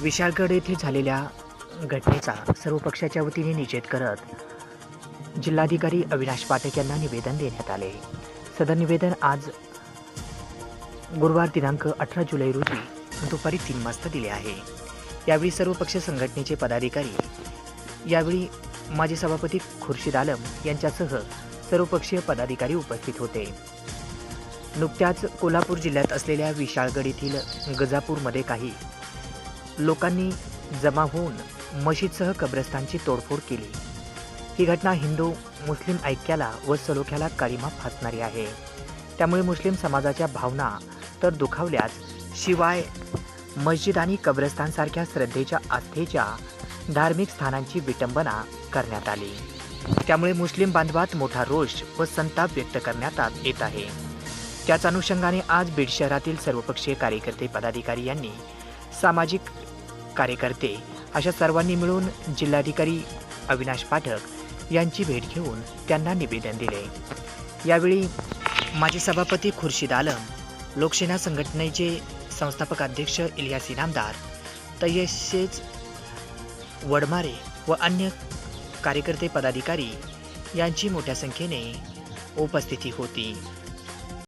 विशाळगड येथे झालेल्या घटनेचा सर्व पक्षाच्या वतीने निषेध करत जिल्हाधिकारी अविनाश पाठक यांना निवेदन देण्यात आले. सदर निवेदन आज गुरुवार दिनांक अठरा जुलै रोजी दुपारी तीन वाजता दिले आहे. यावेळी सर्व पक्ष संघटनेचे पदाधिकारी यावेळी माजी सभापती खुर्शीद आलम यांच्यासह सर्वपक्षीय पदाधिकारी उपस्थित होते. नुकत्याच कोल्हापूर जिल्ह्यात असलेल्या विशाळगड येथील गजापूरमध्ये काही लोकांनी जमा होऊन मशीदसह कब्रस्तानची तोडफोड केली. ही घटना हिंदू मुस्लिम ऐक्याला व सलोख्याला काळीमा फासणारी आहे. त्यामुळे मुस्लिम समाजाच्या भावना तर दुखावल्याच शिवाय मस्जिद आणि कब्रस्तानसारख्या श्रद्धेच्या आस्थेच्या धार्मिक स्थानांची विटंबना करण्यात आली. त्यामुळे मुस्लिम बांधवात मोठा रोष व संताप व्यक्त करण्यात येत आहे. त्याच अनुषंगाने आज बीड शहरातील सर्वपक्षीय कार्यकर्ते पदाधिकारी यांनी सामाजिक कार्यकर्ते अशा सर्वांनी मिळून जिल्हाधिकारी अविनाश पाठक यांची भेट घेऊन त्यांना निवेदन दिले. यावेळी माजी सभापती खुर्शीद आलम लोकसेना संघटनेचे संस्थापक अध्यक्ष इलियास इनामदार तसेच वडमारे व अन्य कार्यकर्ते पदाधिकारी यांची मोठ्या संख्येने उपस्थिती होती.